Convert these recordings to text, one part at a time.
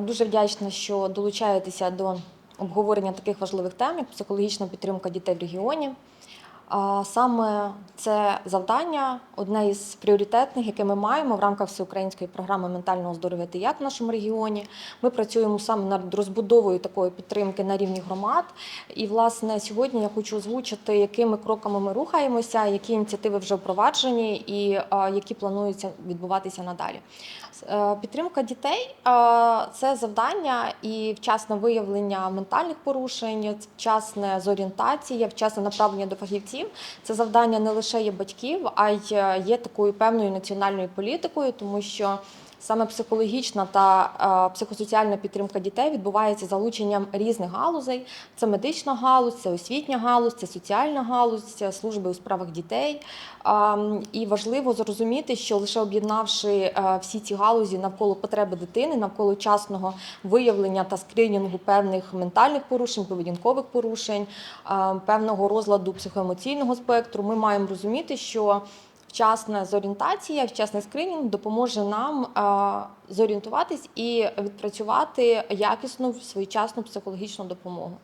Дуже вдячна, що долучаєтеся до обговорення таких важливих тем, як психологічна підтримка дітей в регіоні. Саме це завдання одне із пріоритетних, яке ми маємо в рамках всеукраїнської програми ментального здоров'я та як в нашому регіоні. Ми працюємо саме над розбудовою такої підтримки на рівні громад. І, власне, сьогодні я хочу озвучити, якими кроками ми рухаємося, які ініціативи вже впроваджені і які плануються відбуватися надалі. Е, Підтримка дітей е, це завдання і вчасне виявлення ментальних порушень, вчасне зорієнтація, вчасне направлення до фахівців. Це завдання не лише є батьків, а й е, є такою певною національною політикою, тому що саме психологічна та е, психосоціальна підтримка дітей відбувається залученням різних галузей. Це медична галузь, це освітня галузь, це соціальна галузь, це служби у справах дітей. І важливо зрозуміти, що лише об'єднавши е, всі ці галузі навколо потреби дитини, навколо вчасного виявлення та скринінгу певних ментальних порушень, поведінкових порушень, певного розладу психоемоційного спектру, ми маємо розуміти, що вчасна зорієнтація, вчасний скринінг допоможе нам е, зорієнтуватись і відпрацювати якісну своєчасну психологічну допомогу.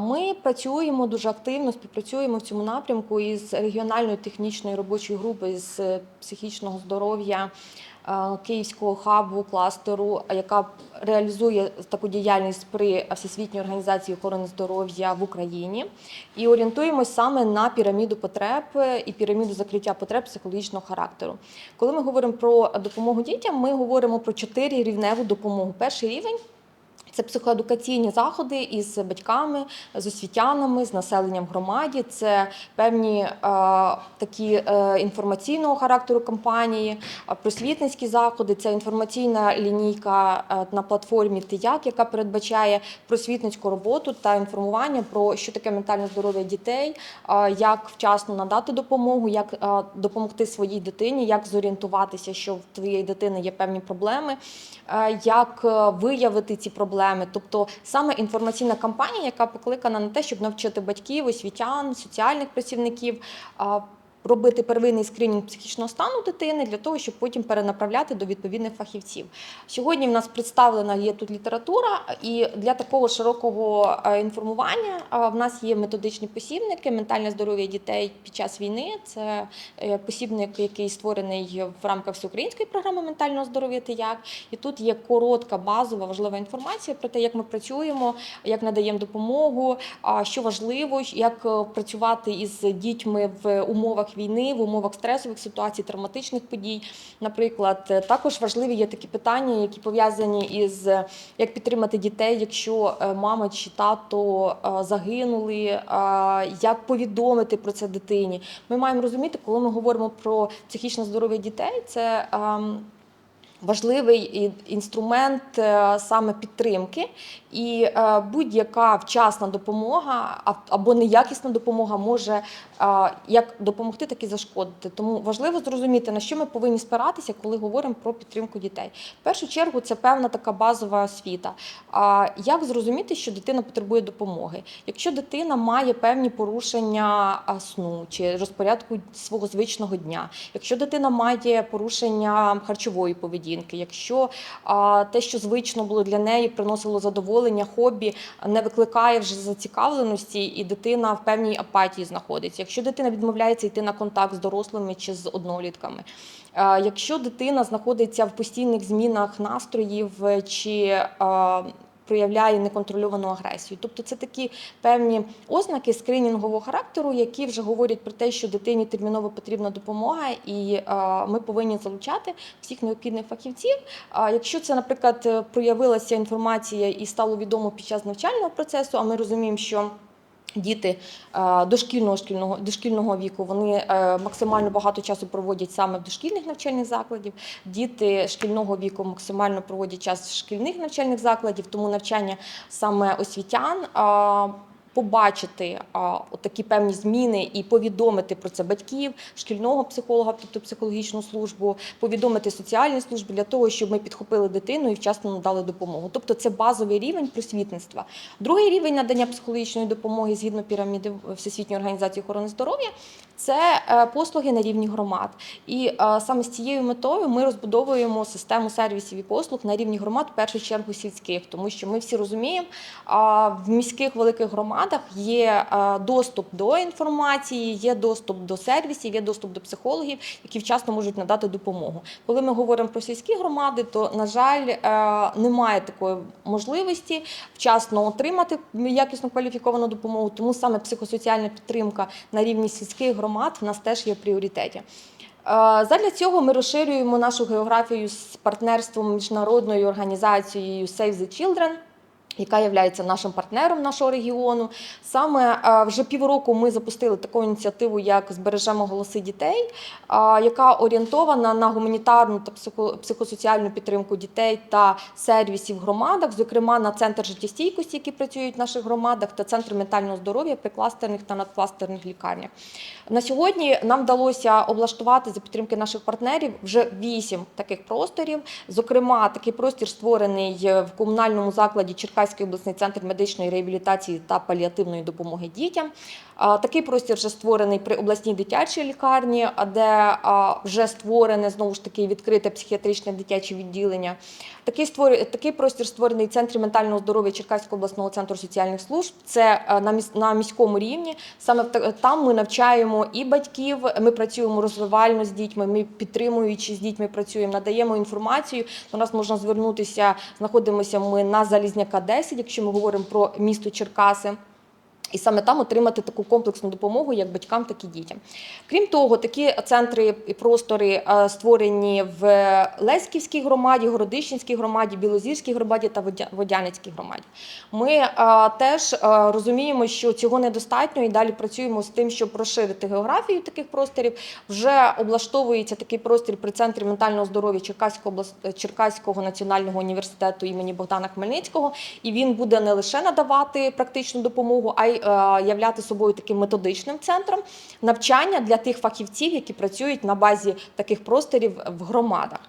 Ми працюємо дуже активно, співпрацюємо в цьому напрямку із регіональною технічною робочою групою з психічного здоров'я Київського хабу кластеру, яка реалізує таку діяльність при Всесвітній організації охорони здоров'я в Україні, і орієнтуємось саме на піраміду потреб і піраміду закриття потреб психологічного характеру. Коли ми говоримо про допомогу дітям, ми говоримо про чотири рівневу допомогу. Перший рівень. Це психоедукаційні заходи із батьками, з освітянами, з населенням громаді. Це певні е, такі е, інформаційного характеру кампанії, е, просвітницькі заходи. Це інформаційна лінійка е, на платформі ТИЯК, яка передбачає просвітницьку роботу та інформування про що таке ментальне здоров'я дітей, е, як вчасно надати допомогу, як е, допомогти своїй дитині, як зорієнтуватися, що в твоєї дитини є певні проблеми, е, як е, виявити ці проблеми. Тобто саме інформаційна кампанія, яка покликана на те, щоб навчити батьків, освітян, соціальних працівників. Робити первинний скринінг психічного стану дитини для того, щоб потім перенаправляти до відповідних фахівців. Сьогодні в нас представлена є тут література, і для такого широкого е, інформування е, в нас є методичні посібники ментальне здоров'я дітей під час війни. Це е, посібник, який створений в рамках всеукраїнської програми ментального здоров'я та як. І тут є коротка, базова, важлива інформація про те, як ми працюємо, як надаємо допомогу, що важливо, як працювати із дітьми в умовах війни, в умовах стресових ситуацій, травматичних подій. Наприклад, Е, також важливі є такі питання, які пов'язані із е, як підтримати дітей, якщо е, мама чи тато загинули, як повідомити про це дитині. Ми маємо розуміти, коли ми говоримо про психічне здоров'я дітей, це ем, важливий інструмент саме підтримки, і е, будь-яка вчасна допомога або неякісна допомога може е, як допомогти, так і зашкодити. Тому важливо зрозуміти, на що ми повинні спиратися, коли говоримо про підтримку дітей. В першу чергу це певна така базова освіта. А як зрозуміти, що дитина потребує допомоги? Якщо дитина має певні порушення сну чи розпорядку свого звичного дня, якщо дитина має порушення харчової поведінки, якщо а, те, що звично було для неї, приносило задоволення, хобі, не викликає вже зацікавленості, і дитина в певній апатії знаходиться. Якщо дитина відмовляється йти на контакт з дорослими чи з однолітками. Е, Якщо дитина знаходиться в постійних змінах настроїв чи е, проявляє неконтрольовану агресію, тобто це такі певні ознаки скринінгового характеру, які вже говорять про те, що дитині терміново потрібна допомога, і е, ми повинні залучати всіх необхідних фахівців. Якщо це, наприклад, е, проявилася інформація і стало відомо під час навчального процесу, а ми розуміємо, що Діти е, дошкільного шкільного дошкільного віку вони е, максимально багато часу проводять саме в дошкільних навчальних закладів. Діти шкільного віку максимально проводять час в шкільних навчальних закладів, тому навчання саме освітян. Побачити а, такі певні зміни і повідомити про це батьків, шкільного психолога, тобто психологічну службу, повідомити соціальні служби для того, щоб ми підхопили дитину і вчасно надали допомогу. Тобто це базовий рівень просвітництва. Другий рівень надання психологічної допомоги згідно піраміди Всесвітньої організації охорони здоров'я це е, послуги на рівні громад. І е, саме з цією метою ми розбудовуємо систему сервісів і послуг на рівні громад, в першу чергу сільських, тому що ми всі розуміємо, в міських великих громадах є е, доступ до інформації, є доступ до сервісів, є доступ до психологів, які вчасно можуть надати допомогу. Коли ми говоримо про сільські громади, то на жаль немає такої можливості вчасно отримати якісно кваліфіковану допомогу. Тому саме психосоціальна підтримка на рівні сільських громад в нас теж є в пріоритеті. Е, Задля цього ми розширюємо нашу географію з партнерством міжнародною організацією Save the Children. Яка є нашим партнером нашого регіону. Саме е, вже півроку ми запустили таку ініціативу, як Збережемо голоси дітей, яка орієнтована на гуманітарну та психосоціальну підтримку дітей та сервісів в громадах, зокрема на центр життєстійкості, які працюють в наших громадах, та центр ментального здоров'я при кластерних та надкластерних лікарнях. На сьогодні нам вдалося облаштувати за підтримки наших партнерів вже вісім таких просторів. Зокрема, такий простір створений в комунальному закладі Черкаський обласний центр медичної реабілітації та паліативної допомоги дітям. Такий простір вже створений при обласній дитячій лікарні, де вже створене знову ж таки відкрите психіатричне дитяче відділення. Такий створ... такий простір створений в центрі ментального здоров'я Черкаського обласного центру соціальних служб. Це е, на міс... на міському рівні. Саме там ми навчаємо і батьків. Ми працюємо розвивально з дітьми. Ми підтримуючи з дітьми працюємо, надаємо інформацію. До нас можна звернутися. Знаходимося ми на Залізняка 10, якщо ми говоримо про місто Черкаси. І саме там отримати таку комплексну допомогу як батькам, так і дітям. Крім того, такі центри і простори е, створені в Леськівській громаді, Городищенській громаді, Білозірській громаді та Водя- Водянецькій громаді. Ми е, теж е, розуміємо, що цього недостатньо і далі працюємо з тим, щоб розширити географію таких просторів. Вже облаштовується такий простір при центрі ментального здоров'я Черкаського, Черкаського національного університету імені Богдана Хмельницького. І він буде не лише надавати практичну допомогу, а й являти собою таким методичним центром навчання для тих фахівців, які працюють на базі таких просторів в громадах.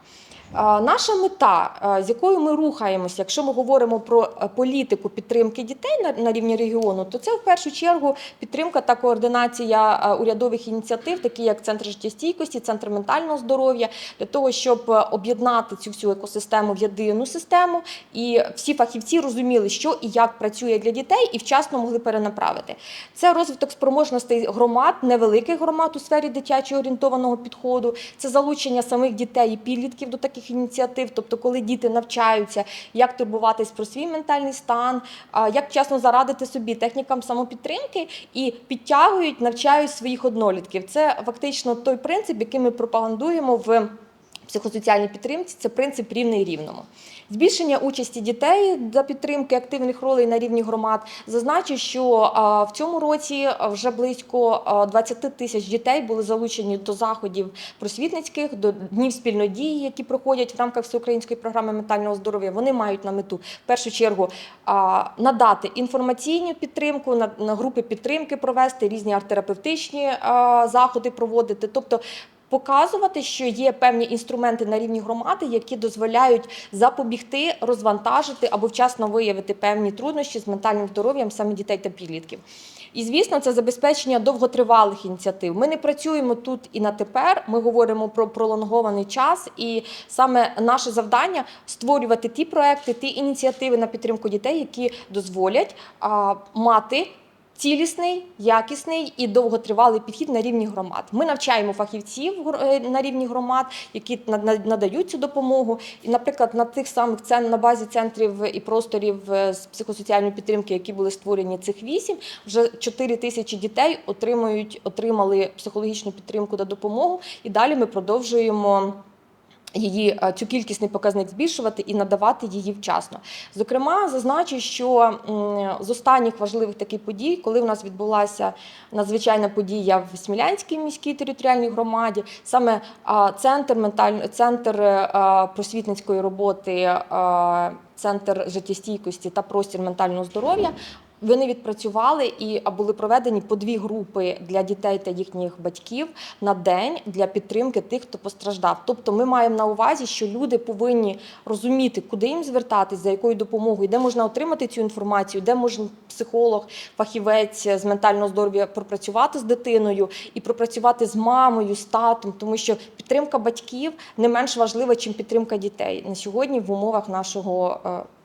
Наша мета, з якою ми рухаємося, якщо ми говоримо про е, політику підтримки дітей на, рівні регіону, то це в першу чергу підтримка та координація урядових ініціатив, такі як центр життєстійкості, центр ментального здоров'я, для того, щоб е, об'єднати цю всю екосистему в єдину систему, і всі фахівці розуміли, що і як працює для дітей, і вчасно могли перенаправити. Це розвиток спроможностей громад, невеликих громад у сфері дитячо орієнтованого підходу, це залучення самих дітей і підлітків до таких ініціатив, тобто, коли діти навчаються, як турбуватись про свій ментальний стан, як вчасно зарадити собі технікам самопідтримки і підтягують, навчають своїх однолітків. Це фактично той принцип, який ми пропагандуємо в психосоціальній підтримці це принцип рівний рівному. Збільшення участі дітей за підтримки активних ролей на рівні громад. Зазначу, що в цьому році вже близько а, 20 тисяч дітей були залучені до заходів просвітницьких, до днів спільної дії, які проходять в рамках всеукраїнської програми ментального здоров'я. Вони мають на мету в першу чергу надати інформаційну підтримку, на групи підтримки провести, різні арт-терапевтичні заходи проводити. Тобто показувати, що є певні інструменти на рівні громади, які дозволяють запобігти, розвантажити або вчасно виявити певні труднощі з ментальним здоров'ям саме дітей та підлітків. І звісно, це забезпечення довготривалих ініціатив. Ми не працюємо тут і на тепер. Ми говоримо про пролонгований час, і саме наше завдання створювати ті проекти, ті ініціативи на підтримку дітей, які дозволять а, мати цілісний, якісний і довготривалий підхід на рівні громад. Ми навчаємо фахівців е, на рівні громад, які на- на- надають цю допомогу. І, наприклад, на тих самих на базі центрів і просторів е, з психосоціальної підтримки, які були створені цих вісім, вже 4 тисячі дітей отримують, отримали психологічну підтримку та допомогу. І далі ми продовжуємо її е, цю кількісний показник збільшувати і надавати її вчасно. Зокрема, зазначу, що з останніх важливих таких подій, коли в нас відбулася надзвичайна подія в Смілянській міській територіальній громаді, саме центр менталь... центр е, просвітницької роботи, центр життєстійкості та простір ментального здоров'я. Вони відпрацювали і були проведені по дві групи для дітей та їхніх батьків на день для підтримки тих, хто постраждав. Тобто, ми маємо на увазі, що люди повинні розуміти, куди їм звертатись, за якою допомогою, де можна отримати цю інформацію, де може психолог, фахівець з ментального здоров'я пропрацювати з дитиною і пропрацювати з мамою, з татом, тому що підтримка батьків не менш важлива, ніж підтримка дітей на сьогодні в умовах нашого.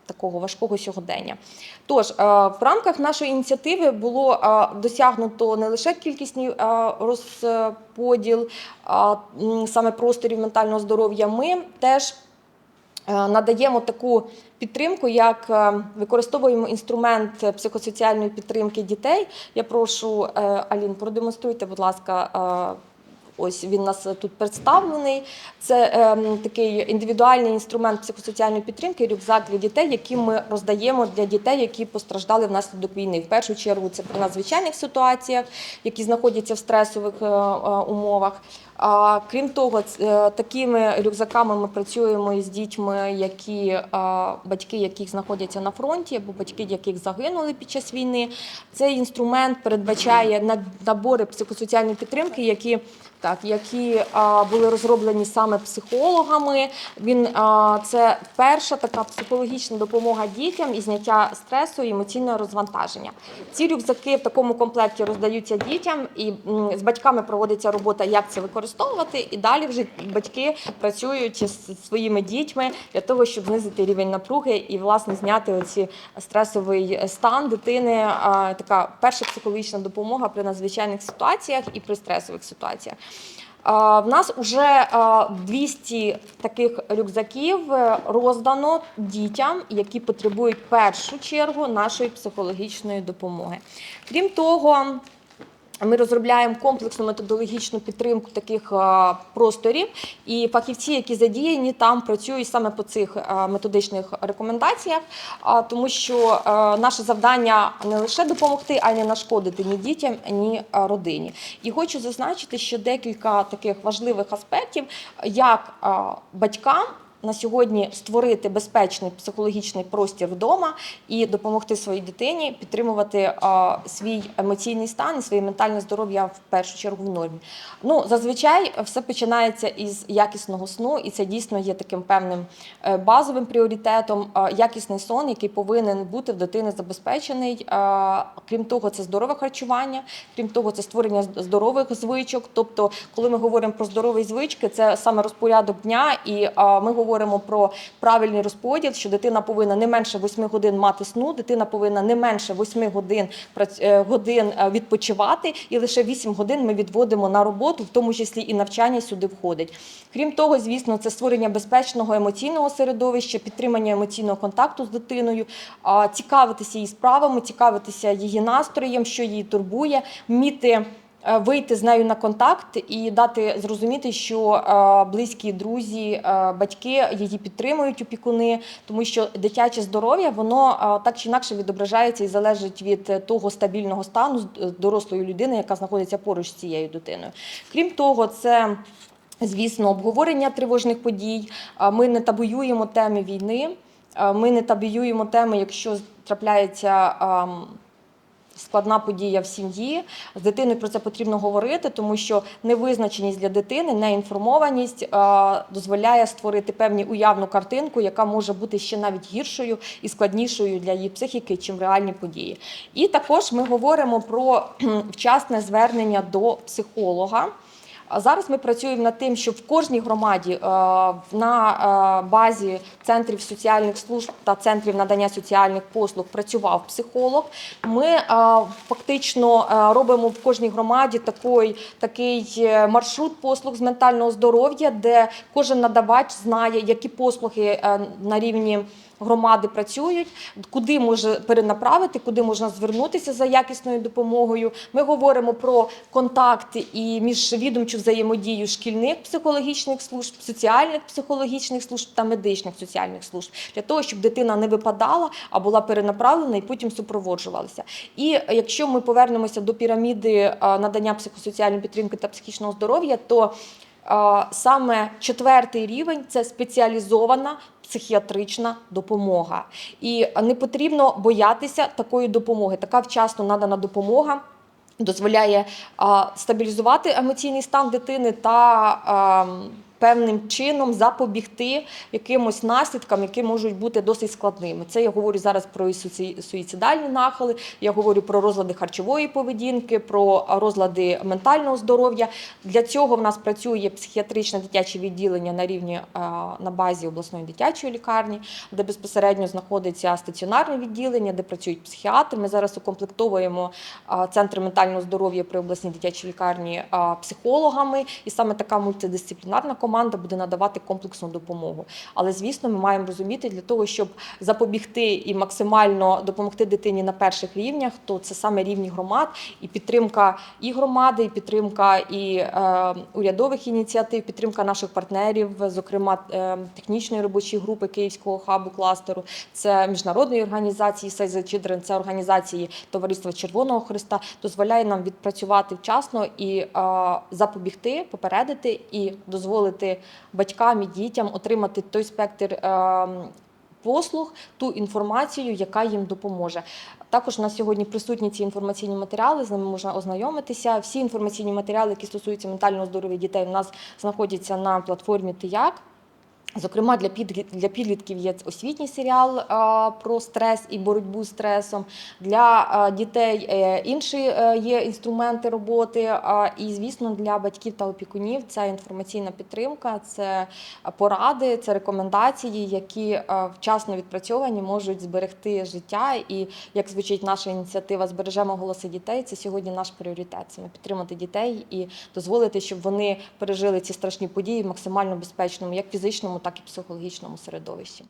Такого важкого сьогодення. Тож е, в рамках нашої ініціативи було е, досягнуто не лише кількісний е, розподіл саме просторів ментального здоров'я. Ми теж надаємо таку підтримку, як використовуємо інструмент психосоціальної підтримки дітей. Я прошу Алін, продемонструйте, будь ласка. Е, Ось він нас тут представлений. Це ем, такий індивідуальний інструмент психосоціальної підтримки, рюкзак для дітей, який ми роздаємо для дітей, які постраждали внаслідок війни. В першу чергу це при надзвичайних ситуаціях, які знаходяться в стресових е, е, умовах. Крім того, е, такими рюкзаками ми працюємо із дітьми, які батьки яких знаходяться на фронті, або батьки, яких загинули під час війни. Цей інструмент передбачає набори психосоціальної підтримки, які так, які були розроблені саме психологами. Він це перша така психологічна допомога дітям і зняття стресу і емоційного розвантаження. Ці рюкзаки в такому комплекті роздаються дітям, і з батьками проводиться робота, як це використовувати. І далі вже батьки працюють з своїми дітьми для того, щоб знизити рівень напруги і власне зняти оці стресовий стан дитини. Така перша психологічна допомога при надзвичайних ситуаціях і при стресових ситуаціях. В нас вже 200 таких рюкзаків роздано дітям, які потребують першу чергу нашої психологічної допомоги. Крім того, ми розробляємо комплексну методологічну підтримку таких просторів, і фахівці, які задіяні там, працюють саме по цих методичних рекомендаціях, тому що наше завдання не лише допомогти, а й не нашкодити ні дітям, ні родині. І хочу зазначити, що декілька таких важливих аспектів, як батькам. На сьогодні створити безпечний психологічний простір вдома і допомогти своїй дитині підтримувати а, свій емоційний стан і своє ментальне здоров'я в першу чергу в нормі. Ну зазвичай все починається із якісного сну, і це дійсно є таким певним е, базовим пріоритетом. Якісний сон, який повинен бути в дитини забезпечений. Крім того, це здорове харчування, крім того, це створення здорових звичок. Тобто, коли ми говоримо про здорові звички, це саме розпорядок дня, і ми говоримо про правильний розподіл, що дитина повинна не менше 8 годин мати сну, дитина повинна не менше 8 годин е, годин е, відпочивати, і лише 8 годин ми відводимо на роботу, в тому числі і навчання сюди входить. Крім того, звісно, це створення безпечного емоційного середовища, підтримання емоційного контакту з дитиною, цікавитися її справами, цікавитися її настроєм, що її турбує, вміти вийти з нею на контакт і дати зрозуміти, що е, близькі друзі, е, батьки її підтримують опікуни, тому що дитяче здоров'я воно е, так чи інакше відображається і залежить від е, того стабільного стану е, дорослої людини, яка знаходиться поруч з цією дитиною. Крім того, це Звісно, обговорення тривожних подій. Ми не табуюємо теми війни. Ми не табуюємо теми, якщо трапляється ам, складна подія в сім'ї. З дитиною про це потрібно говорити, тому що невизначеність для дитини, неінформованість а, дозволяє створити певні уявну картинку, яка може бути ще навіть гіршою і складнішою для її психіки, чим реальні події. І також ми говоримо про вчасне звернення до психолога. А Зараз ми працюємо над тим, щоб в кожній громаді е, на е, базі центрів соціальних служб та центрів надання соціальних послуг працював психолог. Ми е, фактично робимо в кожній громаді такий, такий маршрут послуг з ментального здоров'я, де кожен надавач знає, які послуги на рівні громади працюють, куди може перенаправити, куди можна звернутися за якісною допомогою. Ми говоримо про контакти і міжвідомчу взаємодію шкільних психологічних служб, соціальних психологічних служб та медичних соціальних служб для того, щоб дитина не випадала, а була перенаправлена і потім супроводжувалася. І якщо ми повернемося до піраміди надання психосоціальної підтримки та психічного здоров'я, то саме четвертий рівень це спеціалізована психіатрична допомога. І не потрібно боятися такої допомоги. Така вчасно надана допомога. Дозволяє стабілізувати емоційний стан дитини та а, певним чином запобігти якимось наслідкам, які можуть бути досить складними. Це я говорю зараз про суїцидальні нахили, я говорю про розлади харчової поведінки, про розлади ментального здоров'я. Для цього в нас працює психіатричне дитяче відділення на рівні на базі обласної дитячої лікарні, де безпосередньо знаходиться стаціонарне відділення, де працюють психіатри. Ми зараз укомплектовуємо центри ментального здоров'я при обласній дитячій лікарні психологами, і саме така мультидисциплінарна команда буде надавати комплексну допомогу. Але звісно, ми маємо розуміти для того, щоб запобігти і максимально допомогти дитині на перших рівнях, то це саме рівні громад і підтримка і громади, і підтримка і е, урядових ініціатив, підтримка наших партнерів, зокрема е, технічної робочої групи Київського хабу кластеру, це міжнародної організації Save the Children, це організації Товариства Червоного Христа, дозволяє нам відпрацювати вчасно і е, запобігти, попередити і дозволити батькам і дітям отримати той спектр. е, Послуг ту інформацію, яка їм допоможе. Також на сьогодні присутні ці інформаційні матеріали, з ними можна ознайомитися. Всі інформаційні матеріали, які стосуються ментального здоров'я дітей, у нас знаходяться на платформі Тияк. Зокрема, для для підлітків є освітній серіал а, про стрес і боротьбу з стресом. Для а, дітей е, інші е, є інструменти роботи. І, звісно, для батьків та опікунів це інформаційна підтримка, це поради, це рекомендації, які е, вчасно відпрацьовані можуть зберегти життя. І як звучить наша ініціатива Збережемо голоси дітей. Це сьогодні наш пріоритет. Це підтримати дітей і дозволити, щоб вони пережили ці страшні події в максимально безпечному, як фізичному, так і психологічному середовищі.